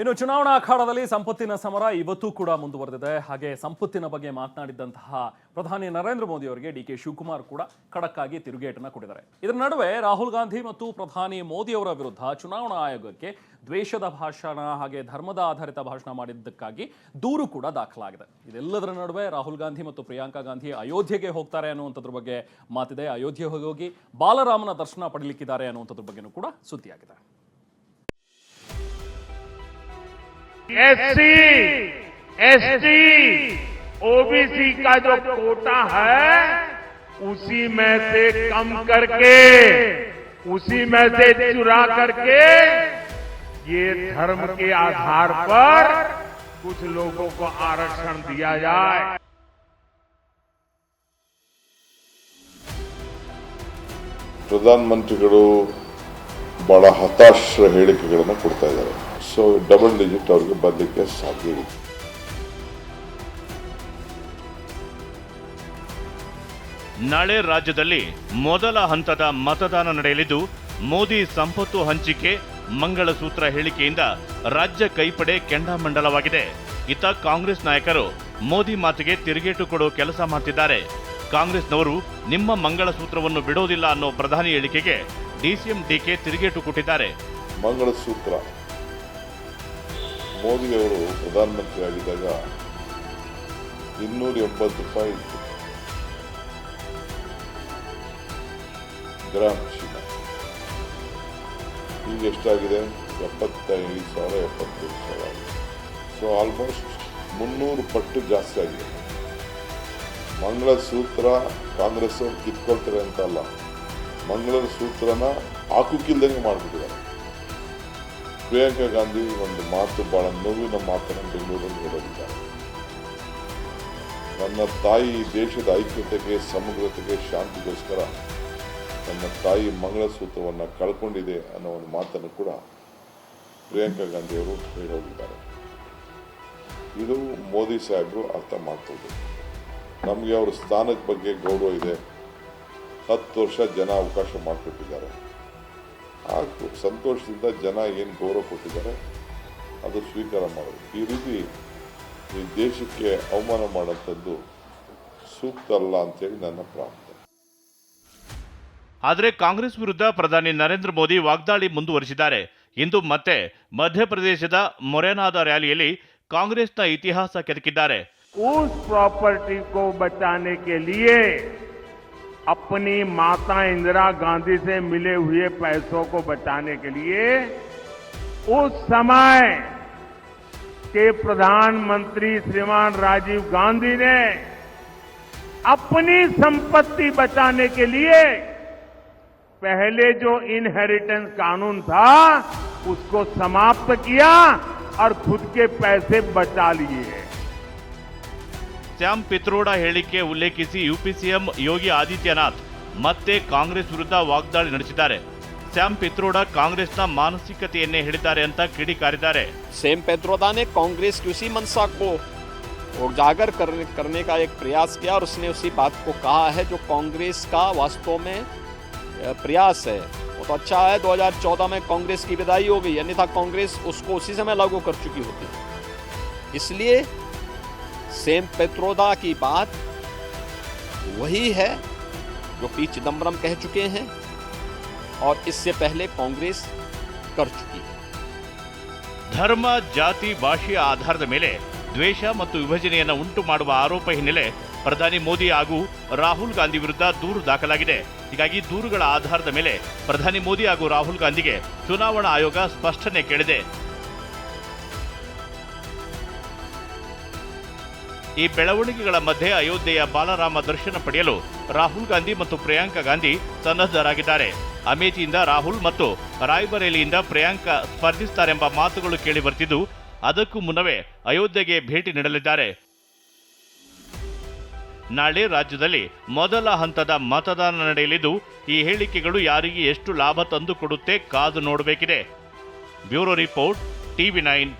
ಇನ್ನು ಚುನಾವಣಾ ಅಖಾಡದಲ್ಲಿ ಸಂಪತ್ತಿನ ಸಮರ ಇವತ್ತೂ ಕೂಡ ಮುಂದುವರೆದಿದೆ. ಹಾಗೆ ಸಂಪತ್ತಿನ ಬಗ್ಗೆ ಮಾತನಾಡಿದ್ದಂತಹ ಪ್ರಧಾನಿ ನರೇಂದ್ರ ಮೋದಿ ಅವರಿಗೆ ಡಿ ಕೆ ಶಿವಕುಮಾರ್ ಕೂಡ ಖಡಕ್ಕಾಗಿ ತಿರುಗೇಟನ್ನ ಕೊಟ್ಟಿದ್ದಾರೆ. ಇದರ ನಡುವೆ ರಾಹುಲ್ ಗಾಂಧಿ ಮತ್ತು ಪ್ರಧಾನಿ ಮೋದಿ ಅವರ ವಿರುದ್ಧ ಚುನಾವಣಾ ಆಯೋಗಕ್ಕೆ ದ್ವೇಷದ ಭಾಷಣ ಹಾಗೆ ಧರ್ಮದ ಆಧಾರಿತ ಭಾಷಣ ಮಾಡಿದ್ದಕ್ಕಾಗಿ ದೂರು ಕೂಡ ದಾಖಲಾಗಿದೆ. ಇದೆಲ್ಲದರ ನಡುವೆ ರಾಹುಲ್ ಗಾಂಧಿ ಮತ್ತು ಪ್ರಿಯಾಂಕಾ ಗಾಂಧಿ ಅಯೋಧ್ಯೆಗೆ ಹೋಗ್ತಾರೆ ಅನ್ನುವಂಥದ್ರ ಬಗ್ಗೆ ಮಾತಿದೆ. ಅಯೋಧ್ಯೆ ಹೋಗಿ ಬಾಲರಾಮನ ದರ್ಶನ ಪಡಲಿಕ್ಕಿದ್ದಾರೆ ಅನ್ನುವಂಥದ್ರ ಬಗ್ಗೆನೂ ಕೂಡ ಸುದ್ದಿಯಾಗಿದೆ. एससी एसटी ओबीसी का जो कोटा है उसी में से कम करके उसी में से चुरा करके ये धर्म के आधार पर कुछ लोगों को आरक्षण दिया जाए ಪ್ರಧಾನಮಂತ್ರಿಗಳು ಬಹಳ ಹತಾಶ ಹೇಳಿಕೆಗಳನ್ನು ಕೊಡ್ತಾ ಇದ್ದಾರೆ ಸೊ ಡಬಲ್ ಡಿಜಿಟ್ ಅವ್ರಿಗೆ ಬರಲಿಕ್ಕೆ ಸಾಧ್ಯ ಇದೆ. ನಾಳೆ ರಾಜ್ಯದಲ್ಲಿ ಮೊದಲ ಹಂತದ ಮತದಾನ ನಡೆಯಲಿದ್ದು ಮೋದಿ ಸಂಪತ್ತು ಹಂಚಿಕೆ ಮಂಗಳಸೂತ್ರ ಹೇಳಿಕೆಯಿಂದ ರಾಜ್ಯ ಕೈಪಡೆ ಕೆಂಡಾಮಂಡಲವಾಗಿದೆ. ಇತ್ತ ಕಾಂಗ್ರೆಸ್ ನಾಯಕರು ಮೋದಿ ಮಾತಿಗೆ ತಿರುಗೇಟು ಕೊಡೋ ಕೆಲಸ ಮಾಡ್ತಿದ್ದಾರೆ. ಕಾಂಗ್ರೆಸ್ನವರು ನಿಮ್ಮ ಮಂಗಳಸೂತ್ರವನ್ನು ಬಿಡೋದಿಲ್ಲ ಅನ್ನೋ ಪ್ರಧಾನಿ ಹೇಳಿಕೆಗೆ ಡಿಸಿಎಂ ಡಿಕೆ ತಿರುಗೇಟು ಕೊಟ್ಟಿದ್ದಾರೆ. ಮಂಗಳಸೂತ್ರ. ಮೋದಿ ಅವರು ಪ್ರಧಾನಮಂತ್ರಿ ಆಗಿದ್ದಾಗ ಇನ್ನೂರ ಎಂಬತ್ತು ರೂಪಾಯಿ ಇತ್ತು. ಗ್ರಾಮ್ ಚಿನ್ನ ಈಗ ಎಷ್ಟಾಗಿದೆ? ಎಪ್ಪತ್ತೈದು ಸಾವಿರ ಎಪ್ಪತ್ತೈದು ಸಾವಿರ. ಸೊ ಆಲ್ಮೋಸ್ಟ್ ಮುನ್ನೂರು ಪಟ್ಟು ಜಾಸ್ತಿ ಆಗಿದೆ. ಮಂಗಳಸೂತ್ರ ಕಾಂಗ್ರೆಸ್ ಅವ್ರು ಕಿತ್ಕೊಳ್ತಾರೆ ಅಂತ ಅಲ್ಲ. ಮಂಗಳಸೂತ್ರನ ಹಾಕುಕ್ಕಿಲ್ದಂಗೆ ಮಾಡಿಬಿಟ್ಟಿದ್ದಾರೆ. ಪ್ರಿಯಾಂಕಾ ಗಾಂಧಿ ಒಂದು ಮಾತು ಬಹಳ ನೋವಿನ ಮಾತನ್ನು ಬೆಂಗಳೂರಲ್ಲಿ ಹೇಳಿದ್ದಾರೆ. ನನ್ನ ತಾಯಿ ದೇಶದ ಐಕ್ಯತೆಗೆ, ಸಮಗ್ರತೆಗೆ, ಶಾಂತಿಗೋಸ್ಕರ ನನ್ನ ತಾಯಿ ಮಂಗಳಸೂತ್ರವನ್ನು ಕಳ್ಕೊಂಡಿದೆ ಅನ್ನೋ ಒಂದು ಮಾತನ್ನು ಕೂಡ ಪ್ರಿಯಾಂಕಾ ಗಾಂಧಿಯವರು ಹೇಳೋಗಿದ್ದಾರೆ ಇದು ಮೋದಿ ಸಾಹೇಬರು ಅರ್ಥ ಮಾಡ್ತದೆ ನಮಗೆ ಅವರ ಸ್ಥಾನದ ಬಗ್ಗೆ ಗೌರವ ಇದೆ. ಹತ್ತು ವರ್ಷ ಜನ ಅವಕಾಶ ಮಾಡಿಕೊಟ್ಟಿದ್ದಾರೆ. ಆ ಸಂತೋಷದಿಂದ ಜನ ಏನು ಗೌರವ ಕೊಟ್ಟಿದ್ದಾರೆ ಅದು ಸ್ವೀಕಾರ ಮಾಡೋದು. ಈ ರೀತಿ ಈ ದೇಶಕ್ಕೆ ಅವಮಾನ ಮಾಡೋಂಥದ್ದು ಸೂಕ್ತ ಅಲ್ಲ ಅಂತೇಳಿ ನನ್ನ ಪ್ರಾರ್ಥನೆ. ಆದರೆ ಕಾಂಗ್ರೆಸ್ ವಿರುದ್ಧ ಪ್ರಧಾನಿ ನರೇಂದ್ರ ಮೋದಿ ವಾಗ್ದಾಳಿ ಮುಂದುವರಿಸಿದ್ದಾರೆ. ಇಂದು ಮತ್ತೆ ಮಧ್ಯಪ್ರದೇಶದ ಮೊರೆನಾದ ರ್ಯಾಲಿಯಲ್ಲಿ ಕಾಂಗ್ರೆಸ್ನ ಇತಿಹಾಸ ಕೆದಕಿದ್ದಾರೆ. ಉಸ್ ಪ್ರಾಪರ್ಟಿ ಕೋ ಬಚಾನೆ ಲಿಯೇ? अपनी माता इंदिरा गांधी से मिले हुए पैसों को बचाने के लिए उस समय के प्रधानमंत्री श्रीमान राजीव गांधी ने अपनी संपत्ति बचाने के लिए पहले जो इनहेरिटेंस कानून था, उसको समाप्त किया और खुद के पैसे बचा लिए। ಸ್ಯಾಮ್ ಪಿತ್ರೋಡ ಹೇಳಿಕೆ ಉಲ್ಲೇಖಿಸಿ ಯುಪಿ ಸಿಎಂ ಯೋಗಿ ಆದಿತ್ಯನಾಥ್ ಮತ್ತೆ ಕಾಂಗ್ರೆಸ್ ವಿರುದ್ಧ ವಾಗ್ದಾಳಿ ನಡೆಸಿದ್ದಾರೆ ಸ್ಯಾಮ್ ಪಿತ್ರೋಡ ಕಾಂಗ್ರೆಸ್ನ ಮಾನಸಿಕತೆಯನ್ನೇ ಹೇಳಿದ್ದಾರೆ ಅಂತ ಕಿಡಿಕಾರಿದ್ದಾರೆ सेम पेत्रोदा ने कांग्रेस की उसी मंशा को उजागर करने करने का एक प्रयास किया और उसने उसी बात को कहा है जो कांग्रेस का वास्तव में अ, प्रयास है वो तो अच्छा है 2014 में कांग्रेस की विदाई हो गई अन्यथा कांग्रेस उसको उसी समय लागू कर चुकी होती इसलिए सेम पेत्रोदा की बात वही है जो पी चिदम्बरम कह चुके हैं और इससे पहले कांग्रेस कर चुकी है ಧರ್ಮ ಜಾತಿ ಭಾಷೆಯ ಆಧಾರದ ಮೇಲೆ ದ್ವೇಷ ಮತ್ತು ವಿಭಜನೆಯನ್ನು ಉಂಟು ಮಾಡುವ ಆರೋಪ ಹಿನ್ನೆಲೆ ಪ್ರಧಾನಿ ಮೋದಿ ಹಾಗೂ ರಾಹುಲ್ ಗಾಂಧಿ ವಿರುದ್ಧ ದೂರು ದಾಖಲಾಗಿದೆ ಹೀಗಾಗಿ ದೂರುಗಳ ಆಧಾರದ ಮೇಲೆ ಪ್ರಧಾನಿ ಮೋದಿ ಹಾಗೂ ರಾಹುಲ್ ಗಾಂಧಿಗೆ ಚುನಾವಣಾ ಆಯೋಗ ಸ್ಪಷ್ಟನೆ ಕೇಳಿದೆ ಈ ಬೆಳವಣಿಗೆಗಳ ಮಧ್ಯೆ ಅಯೋಧ್ಯೆಯ ಬಾಲರಾಮ ದರ್ಶನ ಪಡೆಯಲು ರಾಹುಲ್ ಗಾಂಧಿ ಮತ್ತು ಪ್ರಿಯಾಂಕಾ ಗಾಂಧಿ ಸನ್ನದ್ಧರಾಗಿದ್ದಾರೆ. ಅಮೇಥಿಯಿಂದ ರಾಹುಲ್ ಮತ್ತು ರಾಯ್ಬರೇಲಿಯಿಂದ ಪ್ರಿಯಾಂಕಾ ಸ್ಪರ್ಧಿಸುತ್ತಾರೆಂಬ ಮಾತುಗಳು ಕೇಳಿಬರ್ತಿದ್ದು, ಅದಕ್ಕೂ ಮುನ್ನವೇ ಅಯೋಧ್ಯೆಗೆ ಭೇಟಿ ನೀಡಲಿದ್ದಾರೆ. ನಾಳೆ ರಾಜ್ಯದಲ್ಲಿ ಮೊದಲ ಹಂತದ ಮತದಾನ ನಡೆಯಲಿದ್ದು, ಈ ಹೇಳಿಕೆಗಳು ಯಾರಿಗೆ ಎಷ್ಟು ಲಾಭ ತಂದು ಕೊಡುತ್ತೆ ಕಾದು ನೋಡಬೇಕಿದೆ. Bureau report, TV nine.